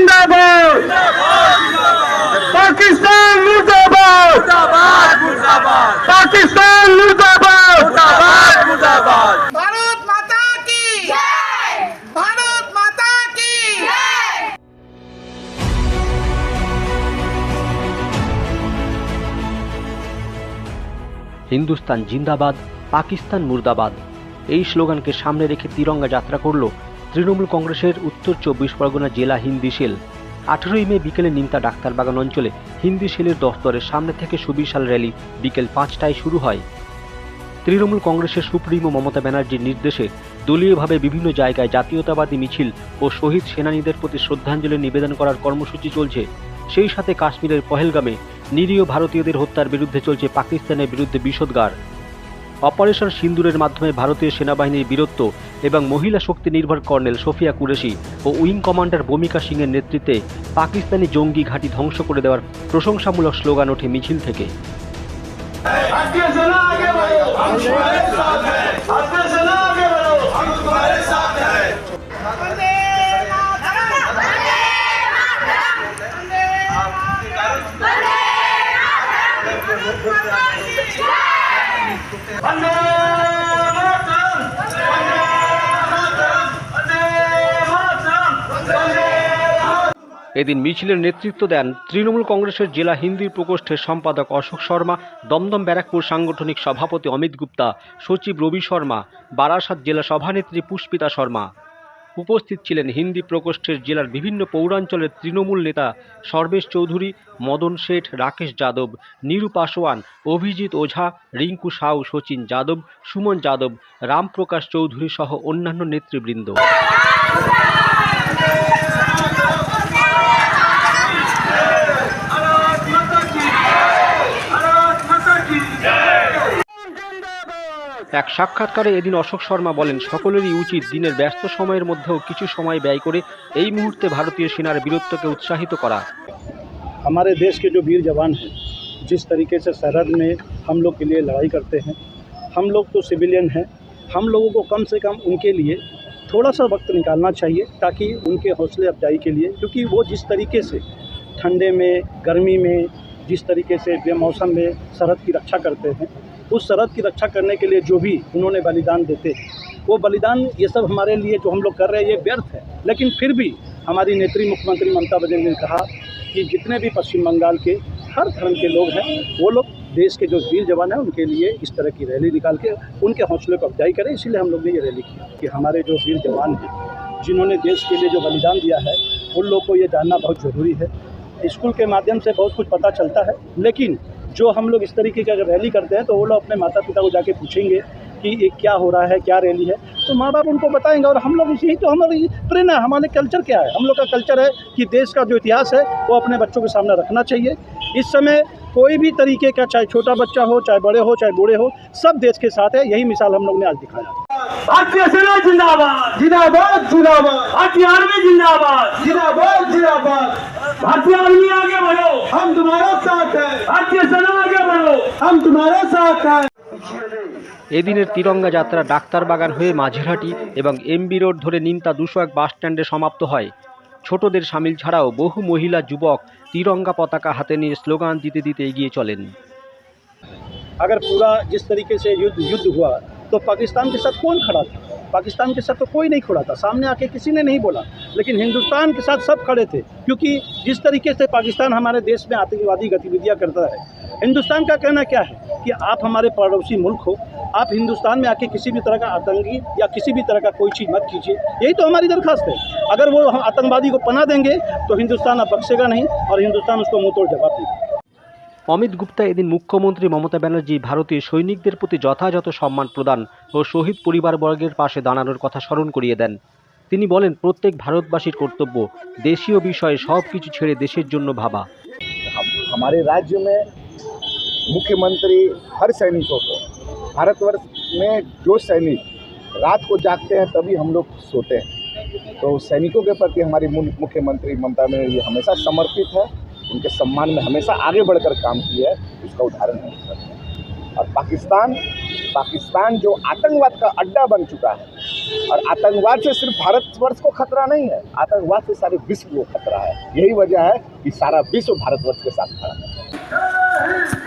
জিন্দাবাদ। পাকিস্তান মুর্দাবাদ। পাকিস্তান মুর্দাবাদ। ভারত মাতা কি? ভারত মাতা কি? হিন্দুস্তান জিন্দাবাদ পাকিস্তান মুর্দাবাদ। এই স্লোগানকে সামনে রেখে তিরঙ্গা যাত্রা করল তৃণমূল কংগ্রেসের উত্তর চব্বিশ পরগনা জেলা হিন্দি সেল। আঠেরোই মে বিকেলে নিমতা ডাক্তারবাগান অঞ্চলে হিন্দি সেলের দফতরের সামনে থেকে সুবিশাল র্যালি বিকেল পাঁচটায় শুরু হয়। তৃণমূল কংগ্রেসের সুপ্রিমো মমতা ব্যানার্জির নির্দেশে দলীয়ভাবে বিভিন্ন জায়গায় জাতীয়তাবাদী মিছিল ও শহীদ সেনানীদের প্রতি শ্রদ্ধাঞ্জলি নিবেদন করার কর্মসূচি চলছে। সেই সাথে কাশ্মীরের পহেলগামে নিরীহ ভারতীয়দের হত্যার বিরুদ্ধে চলছে পাকিস্তানের বিরুদ্ধে বিষোদ্গার। অপারেশন সিন্দুরের মাধ্যমে ভারতীয় সেনাবাহিনীর বীরত্ব এবং মহিলা শক্তি নির্ভর কর্নেল সোফিয়া কুরেশি ও উইং কমান্ডার ভূমিকা সিংয়ের নেতৃত্বে পাকিস্তানি জঙ্গি ঘাঁটি ধ্বংস করে দেওয়ার প্রশংসামূলক স্লোগান ওঠে মিছিল থেকে। আজকে আগে আজকে আগে এদিন মিছিলের নেতৃত্ব দেন তৃণমূল কংগ্রেসের জেলা হিন্দি প্রকোষ্ঠের সম্পাদক অশোক শর্মা, দমদম ব্যারাকপুর সাংগঠনিক সভাপতি অমিত গুপ্তা, সচিব রবি শর্মা, বারাসাত জেলা সভানেত্রী পুষ্পিতা শর্মা। উপস্থিত ছিলেন হিন্দি প্রকোষ্ঠের জেলার বিভিন্ন পৌরাঞ্চলের তৃণমূল নেতা সর্বেশ চৌধুরী, মদন শেঠ, রাকেশ যাদব, নীরু পাসোয়ান, অভিজিৎ ওঝা, রিঙ্কু সাউ, সচিন যাদব, সুমন যাদব, রামপ্রকাশ চৌধুরী সহ অন্যান্য নেতৃবৃন্দ। এক সাক্ষাৎকারে এদিন অশোক শর্মা বলেন সকলেরই উচিত দিনের ব্যস্ত সময়ের মধ্যেও কিছু সময় ব্যয় করে এই মুহূর্তে ভারতীয় সেনার বীরত্বকে উৎসাহিত করা हमारे देश के जो वीर जवान हैं जिस तरीके से सरहद में हम लोग के लिए लड़ाई करते हैं हम लोग तो सिविलियन हैं हम लोगों को कम से कम उनके लिए थोड़ा सा वक्त निकालना चाहिए ताकि उनके हौसले अफजाई के लिए क्योंकि वो जिस तरीके से ठंडे में गर्मी में जिस तरीके से बेमौसम में सरहद की रक्षा करते हैं, उस सरहद की रक्षा करने के लिए जो भी उन्होंने बलिदान देते हैं, वो बलिदान ये सब हमारे लिए जो हम लोग कर रहे हैं, ये व्यर्थ है। लेकिन फिर भी हमारी नेत्री मुख्यमंत्री ममता बनर्जी ने कहा कि जितने भी पश्चिम बंगाल के हर धर्म के लोग हैं, वो लोग देश के जो वीर जवान हैं, उनके लिए इस तरह की रैली निकाल के उनके हौसले को अफजाई करें। इसीलिए हम लोग ने ये रैली की कि हमारे जो वीर जवान हैं, जिन्होंने देश के लिए जो बलिदान दिया है, उन लोग को ये जानना बहुत ज़रूरी है स्कूल के माध्यम से बहुत कुछ पता चलता है। लेकिन जो हम लोग इस तरीके की अगर रैली करते हैं तो वो लोग अपने माता पिता को जाके पूछेंगे कि ये क्या हो रहा है क्या रैली है। तो माँ बाप उनको बताएँगे और हम लोग इसी तो हमारी प्रेरणा है हमारे कल्चर क्या है? हम लोग का कल्चर है कि देश का जो इतिहास है वो अपने बच्चों के सामने रखना चाहिए। इस समय कोई भी तरीके का चाहे छोटा बच्चा हो चाहे बड़े हो चाहे बूढ़े हो सब देश के साथ है। यही मिसाल हम लोग ने आज दिखाया। भारतीय सेना जिंदाबाद। जिंदाबाद जिंदाबाद। भारतीय आर्मी जिंदाबाद। जिंदाबाद जिंदाबाद। भारतीय आर्मी आगे बढ़ो हम तुम्हारे साथ हैं भारतीय सेना आगे बढ़ो हम तुम्हारे साथ हैं এদিনের তিরঙ্গা যাত্রা ডাক্তারবাগান হয়ে মাঝেরহাটি এবং এমবি রোড ধরে নিমতা দুশো এক বাস স্ট্যান্ডে সমাপ্ত হয় ছোটদের সামিল ছাড়াও বহু মহিলা যুবক তিরঙ্গা পতাকা হাতে নিয়ে স্লোগান দিতে দিতে এগিয়ে চলেন अगर पूरा जिस तरीके से युद्ध युद्ध हुआ तो पाकिस्तान के साथ कौन खड़ा था पाकिस्तान के साथ तो कोई नहीं खड़ा था। सामने आके किसी ने नहीं बोला। लेकिन हिंदुस्तान के साथ सब खड़े थे, क्योंकि जिस तरीके से पाकिस्तान हमारे देश में आतंकवादी गतिविधियाँ करता है, हिंदुस्तान का कहना क्या है कि आप हमारे पड़ोसी मुल्क हो, आप हिंदुस्तान में आके किसी भी तरह का आतंकी या किसी भी तरह का कोई चीज़ मत कीजिए। यही तो हमारी दरख्वास्त है। अगर वो आतंकवादी को पना देंगे तो हिंदुस्तान अब बख्शेगा नहीं और हिंदुस्तान उसको मुँह तोड़ जवाब देगा। অমিত গুপ্তা এদিন মুখ্যমন্ত্রী মমতা ব্যানার্জি ভারতীয় সৈনিকদের প্রতি যথাযথ সম্মান প্রদান ও শহীদ পরিবারবর্গের পাশে দাঁড়ানোর কথা স্মরণ করিয়ে দেন তিনি বলেন প্রত্যেক ভারতবাসীর কর্তব্য দেশীয় বিষয়ে সব কিছু ছেড়ে দেশের জন্য ভাবা हम- हमारे राज्य में मुख्यमंत्री हर सैनिकों को भारतवर्ष में जो सैनिक रात को जागते हैं तभी हम लोग सोते हैं तो सैनिकों के प्रति हमारी मु- मुख्यमंत्री ममता बनर्जी हमेशा समर्पित है उनके सम्मान में हमेशा आगे बढ़कर काम किया है, उसका उदाहरण है। और पाकिस्तान पाकिस्तान जो आतंकवाद का अड्डा बन चुका है, और आतंकवाद से सिर्फ़ भारतवर्ष को खतरा नहीं है, आतंकवाद से सारे विश्व को खतरा है। यही वजह है कि सारा विश्व भारतवर्ष के साथ खड़ा है।